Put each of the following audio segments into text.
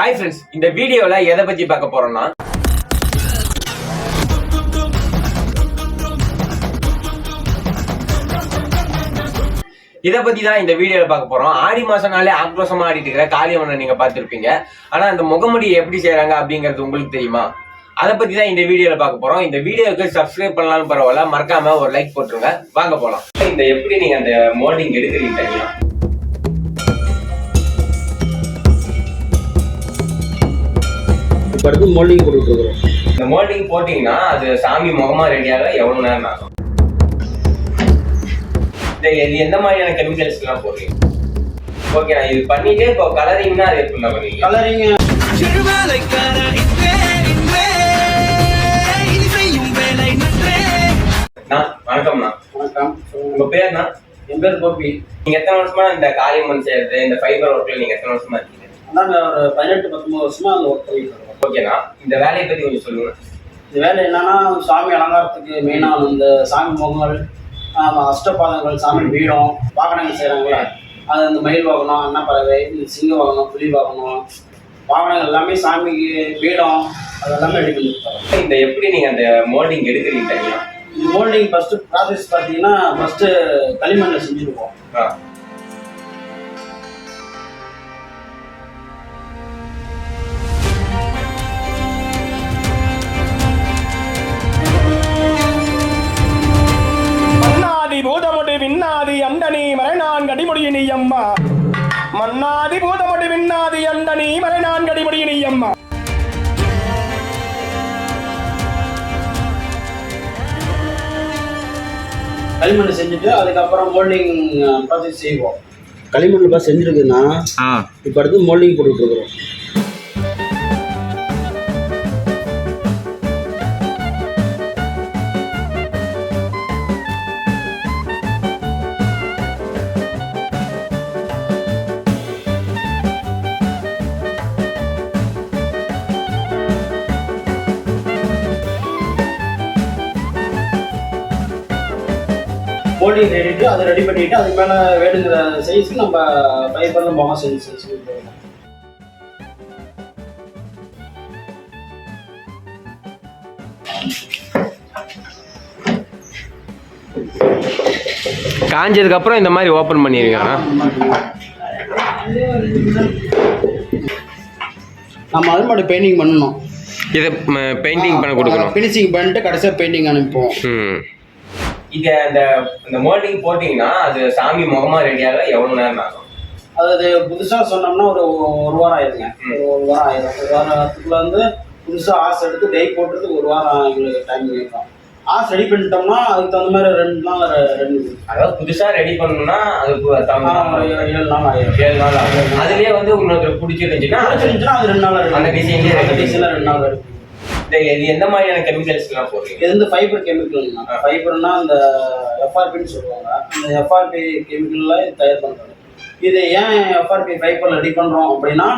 Hi friends இந்த வீடியோல எதை பத்தி பார்க்க போறோம்னா இதை பத்தி தான் இந்த வீடியோல பார்க்க போறோம். ஆடி மாசம்னாலே ஆக்ரோஷமா ஆடிட்டு இருக்கிற காளியம்மனை நீங்க பார்த்துருப்பீங்க. ஆனா அந்த முகமுடி எப்படி செய்கிறாங்க அப்படிங்கிறது உங்களுக்கு தெரியுமா? அதை பத்தி தான் இந்த வீடியோல பார்க்க போறோம். இந்த வீடியோக்கு சப்ஸ்கிரைப் பண்ணலாம்னு பரவாயில்ல மறக்காம ஒரு லைக் போட்டுருங்க. வாங்க போலாம். இந்த எப்படி நீங்க அந்த மோல்டிங் எடுக்கிறீங்க தெரியும்? இப்போ அடுத்து மோல்டிங் போட்டுருக்குறோம் இந்த மோல்டிங் போட்டீங்கன்னா அது சாமி முகமா ரெடியாக எவ்வளவு நேரம் ஆகும்? இது எந்த மாதிரியான கெமிக்கல்ஸ் எல்லாம் போடுறீங்க? ஓகே நான் இது பண்ணிட்டே இப்போ கலரிங்னா அது எப்படி பண்ணுவீங்க கலரிங் வணக்கம்ண்ணா வணக்கம் உங்க பேர்னா என் பேர் கோபி. நீங்க எத்தனை வருஷமா இந்த காளியம்மன் செய்யறது இந்த ஃபைபர் ஒர்க்ல நீங்க எத்தனை வருஷமா இருக்கீங்க? அதான் நான் ஒரு பதினெட்டு பத்தொம்பது வருஷமா அந்த ஒர்க் பண்ணிட்டு ஓகேண்ணா. இந்த வேலையை பத்தி கொஞ்சம் சொல்லுங்க. இந்த வேலை என்னன்னா சாமி அலங்காரத்துக்கு மெயினாக இந்த சாமி முகங்கள் அஷ்டபாதங்கள் சாமி பீடம் வாகனங்கள் செய்கிறாங்களே அது இந்த மயில் வாகனம் அன்னப்பறவை இந்த சிங்க வாகனம் புலி வாகனம் வாகனங்கள் எல்லாமே சாமிக்கு பீடம் அது எல்லாமே ரெடி பண்ணி கொடுத்தாங்க இந்த எப்படி நீங்க அந்த மோல்டிங் எடுக்கிறீங்க தனியா? இந்த மோல்டிங் ஃபஸ்ட்டு ப்ராசஸ் பார்த்தீங்கன்னா ஃபஸ்ட்டு களிமண்ணில் செஞ்சுருக்கோம் விண்ணாதி அண்டனி மறைநான் கடிமுடியினி அம்மா மன்னாதி பூதமுடி விண்ணாதி அண்டனி மறைநான் கடிமுடியினி அம்மா களிமண் செஞ்சுட்டு அதுக்கப்புறம் மோல்டிங் ப்ராசஸ் செய்வோம். களிமண்ணில் பார்த்து செஞ்சுருக்குன்னா இப்போ அடுத்து மோல்டிங் போட்டுட்ருக்குறோம் மோல்டிங் ரெடிட்டு அதை ரெடி பண்ணிட்டு அதுக்கு மேலே வேணுங்கிற சைஸ்க்கு நம்ம ஃபைபரில் முகம் செஞ்சு செஞ்சு போடணும். காஞ்சதுக்கு அப்புறம் இந்த மாதிரி ஓபன் பண்ணிருக்கீங்க நம்ம அது மட்டும் பெயிண்டிங் பண்ணணும். இதை பெயிண்டிங் பண்ண கொடுக்கணும். ஃபினிஷிங் பண்ணிட்டு கடைசியாக பெயிண்டிங் அனுப்புவோம் ம். இது அந்த இந்த மோல்டிங் போட்டீங்கன்னா அது சாமி முகமா ரெடியாக எவ்வளவு நேரம் ஆகும்? அதாவது புதுசாக சொன்னோம்னா ஒரு ஒரு வாரம் ஆயிருங்க. ம். ஒரு வாரம் ஆயிரும். ஒரு வாரத்துக்குள்ள வந்து புதுசாக ஆஸ் எடுத்து டை போட்டுறதுக்கு ஒரு வாரம் எங்களுக்கு டைம் இருக்கும். ஆஸ் ரெடி பண்ணிட்டோம்னா அதுக்கு தகுந்த மாதிரி ரெண்டு நாள் ரெண்டு அதாவது புதுசா ரெடி பண்ணணும்னா மாதிரி ஏழு நாள் ஆயிரும். ஏழு நாள் ஆகும். அதுலயே வந்து உங்களுக்கு பிடிச்சிருந்துச்சுன்னா நாளைக்கு இருந்துச்சுன்னா அது ரெண்டு நாள் அந்த design லயே அந்த ரெடி டிசைனில் ரெண்டு நாள் இந்த இது எந்த மாதிரியான கெமிக்கல்ஸ் எல்லாம் போடுறீங்க? இது வந்து ஃபைபர் கெமிக்கல்னா ஃபைபர்னா அந்த எஃப்ஆர்பின்னு சொல்லுவாங்க. அந்த எஃப்ஆர்பி கெமிக்கலில் தயார் பண்ணுறாங்க இது ஏன் எஃப்ஆர்பி ஃபைபர் ரெடி பண்ணுறோம் அப்படின்னா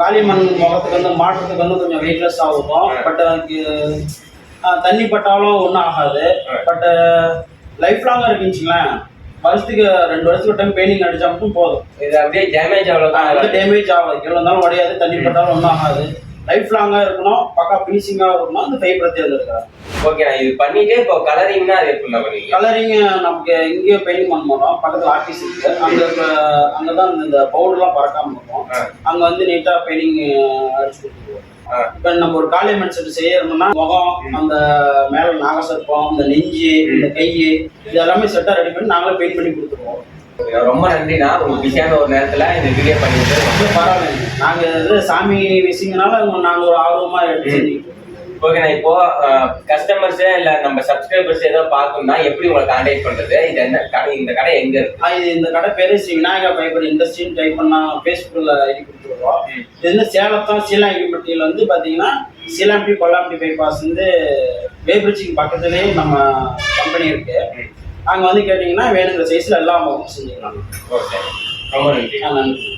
காளிமண் முகத்துக்கு வந்து மாட்டுறதுக்கு வந்து கொஞ்சம் வெயிட்லெஸ்ஸாக இருக்கும். பட் அதுக்கு தண்ணி பட்டாலும் ஒன்றும் ஆகாது. பட் லைஃப் லாங்காக இருக்குச்சுங்களேன் வருஷத்துக்கு ரெண்டு வருஷத்துக்கு டைம் பெயிண்டிங் அடிச்சா மட்டும் போதும். இது அப்படியே டேமேஜ் அவ்வளவுதான் எந்த டேமேஜ் ஆகாது. கீழே இருந்தாலும் உடையாது. தண்ணி பட்டாலும் ஒன்றும் ஆகாது. லைஃப் லாங்காக இருக்கணும் பக்கா ஃபினிஷிங்காக இருக்கணும் அந்த ஃபைபரை தேர்ந்தெடுக்கிறாங்க. ஓகே இது பண்ணிட்டே இப்போ கலரிங்னா அது எப்படி பண்ணுவீங்க? கலரிங் நமக்கு இங்கேயே பெயிண்ட் பண்ண மாட்டோம் பக்கத்தில் ஆஃபீஸ் இருக்கு. அங்கே அங்கே தான் இந்த பவுடர்லாம் பறக்காம இருக்கும். அங்கே வந்து நீட்டாக பெயிண்டிங் அடிச்சு கொடுத்துருவோம். இப்போ நம்ம ஒரு காளி செட் செய்யணும்னா முகம் அந்த மேலே நாகசர்ப்பம் இந்த நெஞ்சு இந்த கை இது எல்லாமே செட்டாக ரெடி பண்ணி நாங்களே பெயிண்ட் பண்ணி கொடுத்துருவோம். ரொம்ப நன்றிண்ணா. உங்க பிஸியான ஒரு நேரத்துல இந்த வீடியோ பண்ணிட்டு அது பரவாயில்லைங்க. நாங்கள் இது சாமி விஷயங்கனால நாங்கள் ஒரு ஆர்வமாக எடுத்து. ஓகேண்ணா இப்போ கஸ்டமர்ஸ் இல்ல நம்ம சப்ஸ்கிரைபர்ஸ் ஏதோ பார்க்கணும்னா எப்படி உங்களை கான்டாக்ட் பண்றது? இது என்ன கடை இந்த கடை எங்க இருக்கு? இது இந்த கடை பேரு ஸ்ரீ விநாயகா ஃபைபர் இண்டஸ்ட்ரின்னு டைப் பண்ணா ஃபேஸ்புக்கில் ஐடி கொடுத்துருவோம். இது வந்து சேலத்தான் சீலாங்கிப்பட்டியில் வந்து பார்த்தீங்கன்னா சீலாம்பி கொல்லாம்பி பைபாஸ் வந்து வேபிரிச்சிங் பக்கத்துலேயே நம்ம கம்பெனி இருக்கு. அங்கே வந்து கேட்டிங்கன்னா வேணுங்கிற சைஸில் எல்லா முகமும் செஞ்சுக்கலாம். ஓகே ரொம்ப நன்றி. நன்றி.